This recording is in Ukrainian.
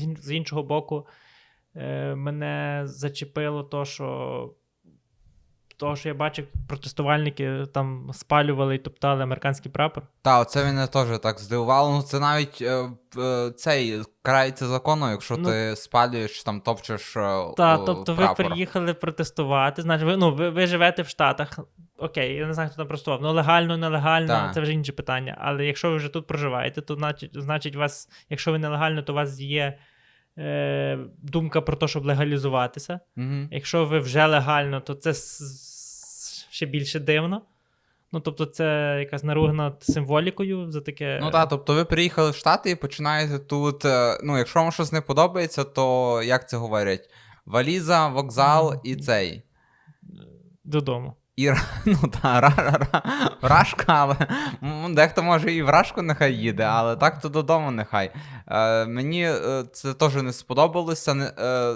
З іншого боку, е, мене зачепило то, що. То, що я бачив, протестувальники там спалювали і топтали американський прапор. Та, оце мене теж так здивувало. Ну, це навіть е, е, цей карається законом, якщо Ну, ти спалюєш там топчеш. е, Та, о, тобто ви приїхали протестувати. Значить, ви, ну, ви, ви живете в Штатах. Окей, я не знаю, хто там протестував. Ну, легально, нелегально, Так. це вже інше питання. Але якщо ви вже тут проживаєте, то значить, значить вас, якщо ви нелегально, то у вас є е, думка про те, щоб легалізуватися. Мгм. Якщо ви вже легально, то це ще більше дивно. Ну, тобто, це якась наруга над символікою за таке. Ну так, тобто ви приїхали в Штати і починаєте тут. е, Ну, якщо вам щось не подобається, то як це говорять? Валіза, вокзал і цей. Додому. І ну та ра, ра, ра, вражка, але дехто може і вражку нехай їде, але так то додому нехай. Е, мені е, це теж не сподобалося. Не, е,